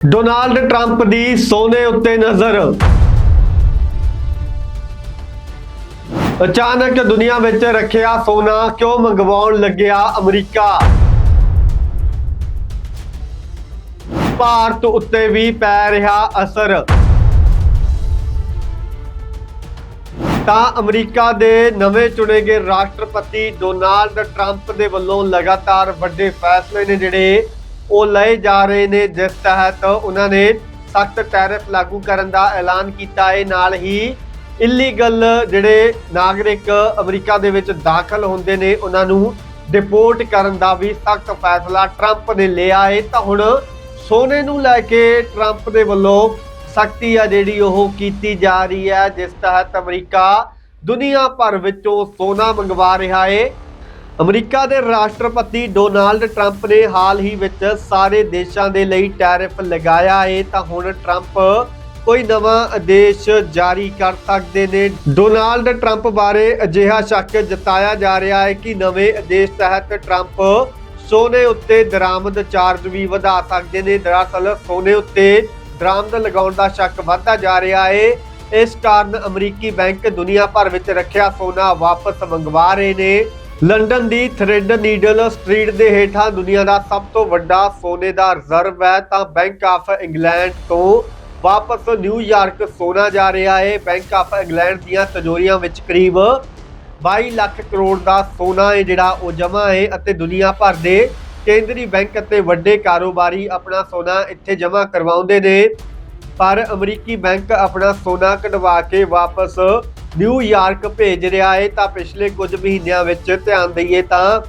Donald Trump ਦੀ ਸੋਨੇ ਉੱਤੇ ਨਜ਼ਰ। ਅਚਾਨਕ ਦੁਨੀਆ ਵਿੱਚ ਰੱਖਿਆ ਸੋਨਾ ਕਿਉਂ ਮੰਗਵਾਉਣ ਲੱਗਿਆ ਅਮਰੀਕਾ? ਭਾਰਤ ਉੱਤੇ ਵੀ ਪੈ ਰਿਹਾ ਅਸਰ। ਤਾਂ ਅਮਰੀਕਾ ਦੇ ਨਵੇਂ ਚੁਣੇ ਗਏ ਰਾਸ਼ਟਰਪਤੀ ਡੋਨਾਲਡ ਟਰੰਪ ਦੇ ਵੱਲੋਂ ਲਗਾਤਾਰ ਵੱਡੇ ਫੈਸਲੇ ਨੇ ਜਿਹੜੇ ਉਹ ਲਏ ਜਾ ਰਹੇ ਨੇ ਜਿਸ ਤਹਿਤ ਉਹਨਾਂ ਨੇ ਸਖਤ ਟੈਰਿਫ ਲਾਗੂ ਕਰਨ ਦਾ ਐਲਾਨ ਕੀਤਾ। ਹੈ ਨਾਲ ਹੀ ਇਲੀਗਲ ਜਿਹੜੇ ਨਾਗਰਿਕ ਅਮਰੀਕਾ ਦੇ ਵਿੱਚ ਦਾਖਲ ਹੁੰਦੇ ਨੇ, ਉਹਨਾਂ ਨੂੰ ਡਿਪੋਰਟ ਕਰਨ ਦਾ ਵੀ ਸਖਤ ਫੈਸਲਾ ਟਰੰਪ ਨੇ ਲਿਆ ਹੈ। ਤਾਂ ਹੁਣ ਸੋਨੇ ਨੂੰ ਲੈ ਕੇ ਟਰੰਪ ਦੇ ਵੱਲੋਂ ਸਖਤੀ ਆ ਜਿਹੜੀ ਉਹ ਕੀਤੀ ਜਾ ਰਹੀ ਹੈ, ਜਿਸ ਤਹਿਤ ਅਮਰੀਕਾ ਦੁਨੀਆ ਭਰ ਵਿੱਚੋਂ ਸੋਨਾ ਮੰਗਵਾ ਰਿਹਾ ਹੈ। ਅਮਰੀਕਾ ਦੇ ਰਾਸ਼ਟਰਪਤੀ ਡੋਨਾਲਡ ਟਰੰਪ ਨੇ ਹਾਲ ਹੀ ਵਿੱਚ ਸਾਰੇ ਦੇਸ਼ਾਂ ਦੇ ਲਈ ਟੈਰਿਫ ਲਗਾਇਆ ਹੈ ਤਾਂ ਹੁਣ ਟਰੰਪ ਕੋਈ ਨਵਾਂ ਆਦੇਸ਼ ਜਾਰੀ ਕਰ ਸਕਦੇ ਨੇ। ਡੋਨਾਲਡ ਟਰੰਪ ਬਾਰੇ ਅਜਿਹਾ ਸ਼ੱਕ ਜਤਾਇਆ ਜਾ ਰਿਹਾ ਹੈ ਕਿ ਨਵੇਂ ਆਦੇਸ਼ ਤਹਿਤ ਟਰੰਪ ਸੋਨੇ ਉੱਤੇ ਦਰਾਮਦ ਚਾਰਜ ਵੀ ਵਧਾ ਸਕਦੇ ਨੇ। ਦਰਅਸਲ ਸੋਨੇ ਉੱਤੇ ਦਰਾਮਦ ਲਗਾਉਣ ਦਾ ਸ਼ੱਕ ਵਧਦਾ ਜਾ ਰਿਹਾ ਹੈ ਇਸ ਕਾਰਨ ਅਮਰੀਕੀ ਬੈਂਕ ਦੁਨੀਆ ਭਰ ਵਿੱਚ ਰੱਖਿਆ ਸੋਨਾ ਵਾਪਸ ਮੰਗਵਾ ਰਹੇ ਨੇ। ਲੰਡਨ ਦੀ ਥ੍ਰੈਡ ਨੀਡਲ ਸਟਰੀਟ ਦੇ ਹੇਠਾਂ ਦੁਨੀਆ ਦਾ ਸਭ ਤੋਂ ਵੱਡਾ ਸੋਨੇ ਦਾ ਰਿਜ਼ਰਵ ਹੈ, ਤਾਂ ਬੈਂਕ ਆਫ ਇੰਗਲੈਂਡ ਤੋਂ ਵਾਪਸ ਨਿਊਯਾਰਕ ਸੋਨਾ ਜਾ ਰਿਹਾ ਹੈ। ਬੈਂਕ ਆਫ ਇੰਗਲੈਂਡ ਦੀਆਂ ਤਜੋਰੀਆਂ ਵਿੱਚ ਕਰੀਬ 22 ਲੱਖ ਕਰੋੜ ਦਾ ਸੋਨਾ ਹੈ, ਜਿਹੜਾ ਉਹ ਜਮ੍ਹਾਂ ਹੈ ਅਤੇ ਦੁਨੀਆ ਭਰ ਦੇ ਕੇਂਦਰੀ ਬੈਂਕ ਅਤੇ ਵੱਡੇ ਕਾਰੋਬਾਰੀ ਆਪਣਾ ਸੋਨਾ ਇੱਥੇ ਜਮ੍ਹਾਂ ਕਰਵਾਉਂਦੇ ਨੇ। ਪਰ ਅਮਰੀਕੀ ਬੈਂਕ ਆਪਣਾ ਸੋਨਾ ਕਢਵਾ ਕੇ ਵਾਪਸ ਨਿਊਯਾਰਕ ਭੇਜ ਰਿਹਾ ਹੈ ਤਾਂ ਪਿਛਲੇ ਕੁਝ ਮਹੀਨਿਆਂ ਵਿੱਚ ਧਿਆਨ ਦਈਏ ਤਾਂ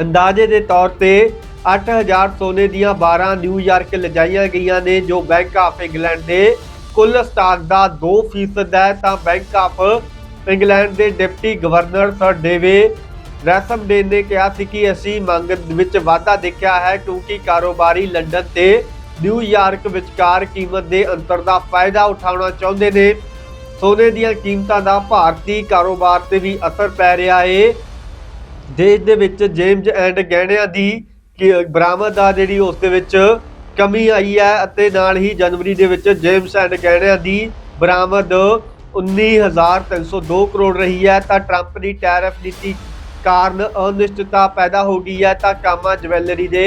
ਅੰਦਾਜ਼ੇ ਦੇ ਤੌਰ ਤੇ 8000 ਸੋਨੇ ਦੀਆਂ 12 ਨਿਊਯਾਰਕ ਲਿਜਾਈਆਂ ਗਈਆਂ ਨੇ, ਜੋ ਬੈਂਕ ਆਫ ਇੰਗਲੈਂਡ ਦੇ ਕੁੱਲ ਸਟਾਕ ਦਾ 2% ਹੈ, ਤਾਂ ਬੈਂਕ ਆਫ ਇੰਗਲੈਂਡ ਦੇ deputy governor sir Dave Ramsden ਨੇ ਕਿਹਾ ਸੀ ਕਿ ਅਸੀਂ ਮੰਗ ਵਿੱਚ ਵਾਧਾ ਦੇਖਿਆ ਹੈ, ਕਿਉਂਕਿ ਕਾਰੋਬਾਰੀ ਲੰਡਨ ਤੇ ਨਿਊਯਾਰਕ ਵਿਚਕਾਰ ਕੀਮਤ ਦੇ ਅੰਤਰ ਦਾ ਫਾਇਦਾ ਉਠਾਉਣਾ ਚਾਹੁੰਦੇ ਨੇ। ਸੋਨੇ ਦੀਆਂ ਕੀਮਤਾਂ ਦਾ ਭਾਰਤੀ ਕਾਰੋਬਾਰ ਤੇ ਵੀ ਅਸਰ ਪੈ ਰਿਹਾ ਹੈ ਦੇਸ਼ ਦੇ ਵਿੱਚ ਜੇਮਜ਼ ਐਂਡ ਗਹਿਣਿਆਂ ਦੀ ਕੀ- ਬਰਾਮਦ ਆ ਜਿਹੜੀ ਉਸ ਦੇ ਵਿੱਚ ਕਮੀ ਆਈ ਹੈ ਅਤੇ ਨਾਲ ਹੀ ਜਨਵਰੀ ਦੇ ਵਿੱਚ ਜੇਮਜ਼ ਐਂਡ ਗਹਿਣਿਆਂ ਦੀ ਬਰਾਮਦ 19302 ਕਰੋੜ ਰਹੀ ਹੈ। ਤਾਂ ਟਰੰਪ ਦੀ ਟੈਰਿਫ ਨੀਤੀ ਕਾਰਨ ਅਨਿਸ਼ਚਿਤਤਾ ਪੈਦਾ ਹੋ ਗਈ ਹੈ। ਤਾਂ ਕਾਮਾ ਜਵੈਲਰੀ ਦੇ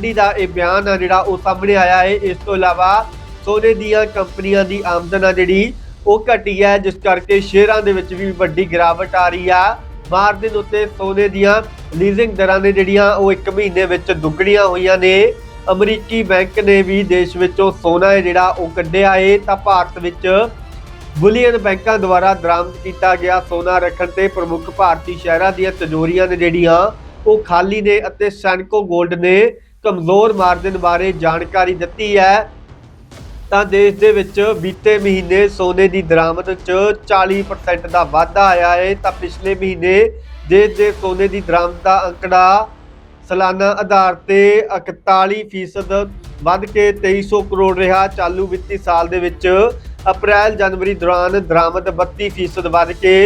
ਡੀ ਦਾ ਇਹ ਬਿਆਨ ਆ ਜਿਹੜਾ ਉਹ ਸਾਹਮਣੇ ਆਇਆ ਹੈ ਇਸ ਤੋਂ ਇਲਾਵਾ ਸੋਨੇ ਦੀਆਂ ਕੰਪਨੀਆਂ ਦੀ ਆਮਦਨ ਆ ਜਿਹੜੀ ਉਹ ਘਟੀ ਹੈ, ਜਿਸ ਕਰਕੇ ਸ਼ੇਅਰਾਂ ਦੇ ਵਿੱਚ ਵੀ ਵੱਡੀ ਗਿਰਾਵਟ ਆ ਰਹੀ ਆ। ਮਾਰਜਿਨ ਉੱਤੇ ਸੋਨੇ ਦੀਆਂ ਲੀਜ਼ਿੰਗ ਦਰਾਂ ਨੇ ਜਿਹੜੀਆਂ, ਉਹ 1 ਮਹੀਨੇ ਵਿੱਚ ਦੁੱਗਣੀਆਂ ਹੋਈਆਂ ਨੇ। ਅਮਰੀਕੀ ਬੈਂਕ ਨੇ ਵੀ ਦੇਸ਼ ਵਿੱਚੋਂ ਸੋਨਾ ਹੈ ਜਿਹੜਾ ਉਹ ਕੱਢਿਆ ਏ, ਤਾਂ ਭਾਰਤ ਵਿੱਚ ਬੁਲੀਅਨ ਬੈਂਕਾਂ ਦੁਆਰਾ ਦਰਾਮਦ ਕੀਤਾ ਗਿਆ ਸੋਨਾ ਰੱਖਣ ਤੇ ਪ੍ਰਮੁੱਖ ਭਾਰਤੀ ਸ਼ਹਿਰਾਂ ਦੀਆਂ ਤਜੋਰੀਆਂ ਨੇ ਜਿਹੜੀਆਂ, ਉਹ ਖਾਲੀ ਨੇ ਅਤੇ ਸੈਨਕੋ 골ਡ ਨੇ ਕਮਜ਼ੋਰ ਮਾਰਜਨ ਬਾਰੇ ਜਾਣਕਾਰੀ ਦਿੱਤੀ ਹੈ। ਤਾਂ ਦੇਸ਼ ਦੇ ਵਿੱਚ ਬੀਤੇ ਮਹੀਨੇ ਸੋਨੇ ਦੀ ਦਰਾਮਦ 'ਚ 40% ਦਾ ਵਾਧਾ ਆਇਆ ਹੈ, ਤਾਂ ਪਿਛਲੇ ਮਹੀਨੇ ਦੇਸ਼ ਦੇ ਸੋਨੇ ਦੀ ਦਰਾਮਦ ਦਾ ਅੰਕੜਾ ਸਾਲਾਨਾ ਆਧਾਰ ਤੇ 41% ਵੱਧ ਕੇ 2300 ਕਰੋੜ ਰਿਹਾ। ਚਾਲੂ ਵਿੱਤੀ ਸਾਲ ਦੇ ਵਿੱਚ ਅਪ੍ਰੈਲ ਜਨਵਰੀ ਦੌਰਾਨ ਦਰਾਮਦ 32% ਵੱਧ ਕੇ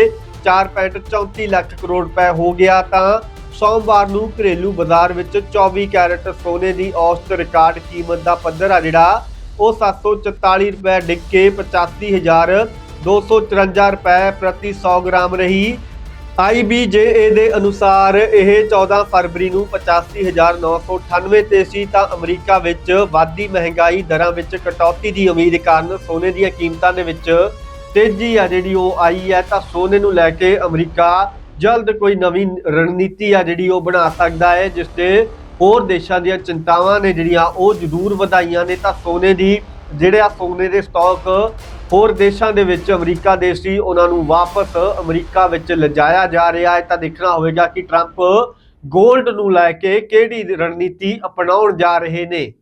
4.34 ਲੱਖ ਕਰੋੜ ਰੁਪਏ ਹੋ ਗਿਆ, ਤਾਂ ਸੋਮਵਾਰ ਨੂੰ ਘਰੇਲੂ ਬਾਜ਼ਾਰ ਵਿੱਚ 24 ਕੈਰਟ ਸੋਨੇ ਦੀ ਔਸਤ ਰਿਕਾਰਡ ਕੀਮਤ ਦਾ ਪੱਧਰ ਆ ਜਿਹੜਾ ਉਹ 744 ਰੁਪਏ ਡਿੱਗ ਕੇ 85254 ਰੁਪਏ ਪ੍ਰਤੀ 100 ਗ੍ਰਾਮ ਰਹੀ। IBJA ਦੇ ਅਨੁਸਾਰ ਇਹ 14 ਫਰਵਰੀ ਨੂੰ 85998 ਤੇ ਸੀ ਤਾਂ ਅਮਰੀਕਾ ਵਿੱਚ ਵਾਧੀ ਮਹਿੰਗਾਈ ਦਰਾਂ ਵਿੱਚ ਕਟੌਤੀ ਦੀ ਉਮੀਦ ਕਾਰਨ ਸੋਨੇ ਦੀਆਂ ਕੀਮਤਾਂ ਦੇ ਵਿੱਚ ਤੇਜ਼ੀ ਆ ਜਿਹੜੀ ਉਹ ਆਈ ਹੈ ਤਾਂ ਸੋਨੇ ਨੂੰ ਲੈ ਕੇ ਅਮਰੀਕਾ ਜਲਦ ਕੋਈ ਨਵੀਂ ਰਣਨੀਤੀ ਆ ਜਿਹੜੀ ਉਹ ਬਣਾ ਸਕਦਾ ਹੈ, ਜਿਸ ਤੇ ਹੋਰ ਦੇਸ਼ਾਂ ਦੀਆਂ ਚਿੰਤਾਵਾਂ ਨੇ ਜਿਹੜੀਆਂ ਉਹ ਜ਼ਰੂਰ ਵਧਾਈਆਂ ਨੇ। ਤਾਂ ਸੋਨੇ ਦੀ, ਜਿਹੜੇ ਆ ਸੋਨੇ ਦੇ ਸਟਾਕ ਹੋਰ ਦੇਸ਼ਾਂ ਦੇ ਵਿੱਚ, ਅਮਰੀਕਾ ਦੇ ਸੀ, ਉਹਨਾਂ ਨੂੰ ਵਾਪਸ ਅਮਰੀਕਾ ਵਿੱਚ ਲਿਜਾਇਆ ਜਾ ਰਿਹਾ ਹੈ। ਤਾਂ ਦੇਖਣਾ ਹੋਵੇਗਾ ਕਿ ਟਰੰਪ 골ਡ ਨੂੰ ਲੈ ਕੇ ਕਿਹੜੀ ਰਣਨੀਤੀ ਅਪਣਾਉਣ ਜਾ ਰਹੇ ਨੇ।